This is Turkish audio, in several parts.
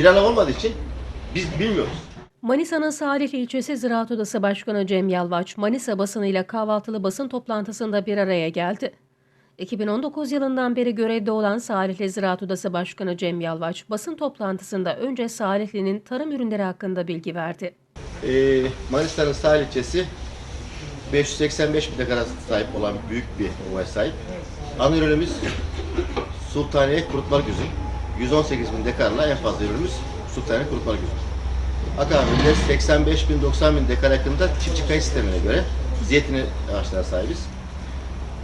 plan olmadığı için biz bilmiyoruz. Manisa'nın Salihli ilçesi Ziraat Odası Başkanı Cem Yalvaç, Manisa basınıyla kahvaltılı basın toplantısında bir araya geldi. 2019 yılından beri görevde olan Salihli Ziraat Odası Başkanı Cem Yalvaç, basın toplantısında önce Salihli'nin tarım ürünleri hakkında bilgi verdi. Ee, Manisa'nın sahil ilçesi 585 bin dekara sahip olan büyük bir ovaya sahip. Ana ürünümüz Sultaniye kurutmalık üzüm. 118 bin dekarla en fazla ürünümüz Sultaniye kurutmalık üzüm. Akabinde 85 bin 90 bin dekar yakında çiftçi kayısı sistemine göre zeytin ağaçlarına sahibiz.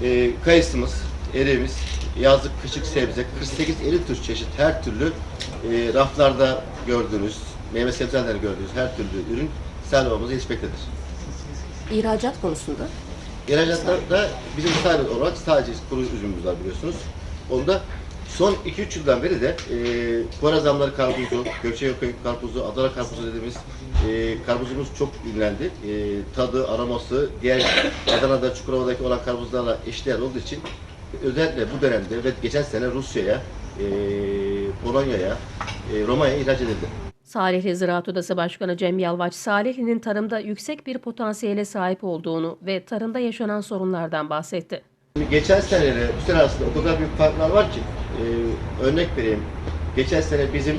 Ee, kayısımız, eriğimiz, yazlık, kışlık sebze, 48-50 tür çeşit her türlü e, raflarda gördüğünüz, meyve sebzelerde gördüğünüz her türlü ürün servamıza yetişmektedir. İhracat konusunda İhracatlarda bizim sadece olarak sadece kuru üzümümüz var biliyorsunuz. Onda son 2-3 yıldan beri de e, Kore zamları karpuzu, Gökçeköy karpuzu, Adana karpuzu dediğimiz e, karpuzumuz çok ünlendi. E, tadı, aroması diğer Adana'da, Çukurova'daki olan karpuzlarla eşdeğer olduğu için özellikle bu dönemde ve geçen sene Rusya'ya, e, Polonya'ya, e, Romanya'ya ihraç edildi. Salihli Ziraat Odası Başkanı Cem Yalvaç, Salihli'nin tarımda yüksek bir potansiyele sahip olduğunu ve tarımda yaşanan sorunlardan bahsetti. Geçen seneyle bu sene arasında o kadar büyük farklar var ki e, örnek vereyim. Geçen sene bizim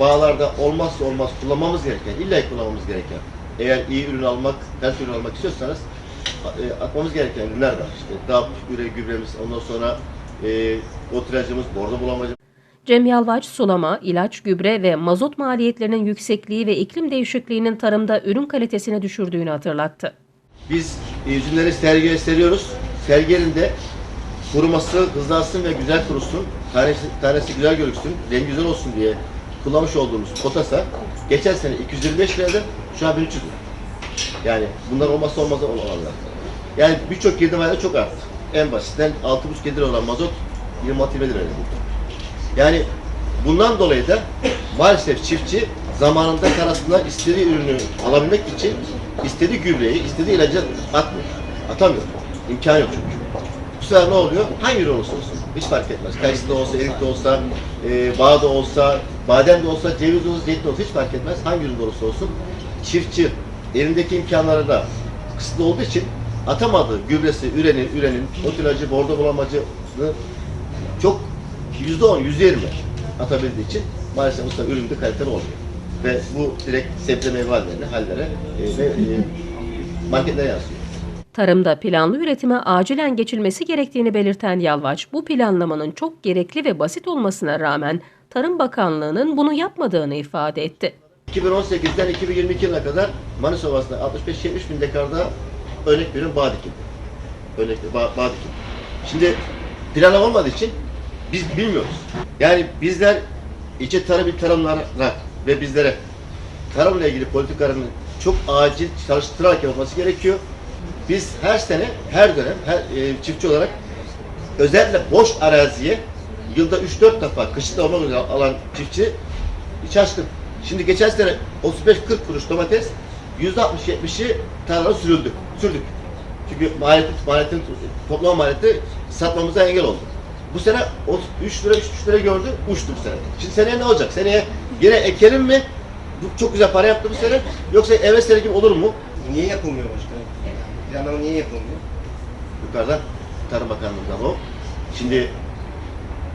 bağlarda olmazsa olmaz kullanmamız gereken, illa kullanmamız gereken eğer iyi ürün almak, her ürün almak istiyorsanız e, atmamız gereken ürünler var. İşte DAP, üre, gübremiz, ondan sonra e, oturacımız, bordo bulamacımız. Cem Yalvaç, sulama, ilaç, gübre ve mazot maliyetlerinin yüksekliği ve iklim değişikliğinin tarımda ürün kalitesini düşürdüğünü hatırlattı. Biz e, üzümleri sergiye seriyoruz. Sergilerinde kuruması hızlansın ve güzel kurusun, tanesi, tanesi güzel görüksün, rengi güzel olsun diye kullanmış olduğumuz potasa geçen sene 225 liraydı, şu an 1300 lira. Yani bunlar olmazsa olmaz olanlar. Yani birçok girdi var çok arttı. En basitten 6,5 lira olan mazot 26 lira buldu. Yani bundan dolayı da maalesef çiftçi zamanında karasında istediği ürünü alabilmek için istediği gübreyi, istediği ilacı atmıyor. Atamıyor. İmkanı yok çünkü. Sefer ne oluyor? Hangi olursa olsun. Hiç fark etmez. Kayısı da olsa, erik de olsa, e, bağ da olsa, badem de olsa, ceviz de olsa, zeytin de olsa hiç fark etmez. Hangi ürün olursa olsun. Çiftçi elindeki imkanları da kısıtlı olduğu için atamadığı gübresi, ürenin, ürenin, ot ilacı, bordo bulamacını çok yüzde on, yüzde yirmi atabildiği için maalesef sefer üründe kaliteli olmuyor. Ve bu direkt sebze meyve hallerine, hallere e, ve e, marketlere yansıyor. Tarımda planlı üretime acilen geçilmesi gerektiğini belirten Yalvaç, bu planlamanın çok gerekli ve basit olmasına rağmen Tarım Bakanlığı'nın bunu yapmadığını ifade etti. 2018'den 2022 yılına kadar Manisa Ovası'nda 65-70 bin dekarda örnek veriyorum bağ dikildi. Örnek bağ, bağ dikildi. Şimdi plan olmadığı için biz bilmiyoruz. Yani bizler içe tarım il tarımlara ve bizlere tarımla ilgili politikaların çok acil çalıştırarak yapılması gerekiyor. Biz her sene, her dönem, her e, çiftçi olarak özellikle boş araziye yılda 3-4 defa kışlık olmak üzere alan çiftçi şaşkın. Şimdi geçen sene 35-40 kuruş domates %60-70'i tarlada sürüldü. Sürdük. Çünkü maliyetin, maliyetin toplam maliyeti satmamıza engel oldu. Bu sene o 3 lira 3 lira gördü, uçtu bu sene. Şimdi seneye ne olacak? Seneye yine ekelim mi? Bu çok güzel para yaptı bu sene. Yoksa evet sene gibi olur mu? Niye yapılmıyor başkanım? Planlama niye yapılmıyor? Yukarıdan Tarım Bakanlığı'ndan o. Şimdi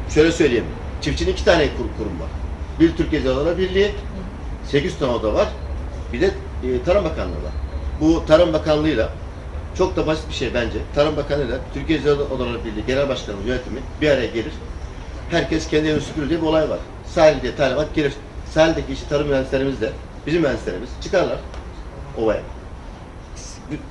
şöyle söyleyeyim. Çiftçinin iki tane kur- kurum var. Bir Türkiye Ziraatlar Birliği, 8 tane oda var. Bir de e, Tarım Bakanlığı var. Bu Tarım Bakanlığı'yla çok da basit bir şey bence. Tarım Bakanlığı'yla Türkiye Ziraat Odaları Birliği Genel Başkanı yönetimi bir araya gelir. Herkes kendi evini süpürür diye bir olay var. Sahil diye talimat gelir. Sahildeki işte tarım mühendislerimiz de, bizim mühendislerimiz çıkarlar ovaya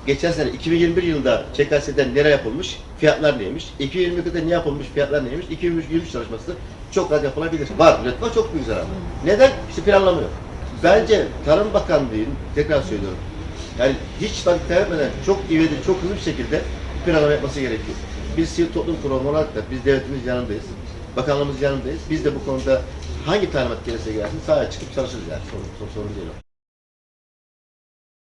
geçen sene 2021 yılında ÇKS'den nere yapılmış, fiyatlar neymiş, 2022'de ne yapılmış, fiyatlar neymiş, 2023 çalışması çok rahat yapılabilir. Var, üretim var, çok büyük zarar. Neden? İşte planlama yok. Bence Tarım Bakanlığı'nın, tekrar söylüyorum, yani hiç vakit kaybetmeden çok ivedi, çok hızlı bir şekilde planlama yapması gerekiyor. Biz sivil toplum kurumu olarak da biz devletimiz yanındayız. Bakanlığımız yanındayız. Biz de bu konuda hangi talimat gelirse gelsin sahaya çıkıp çalışırız yani. Sorun, sorun, sorun değil o.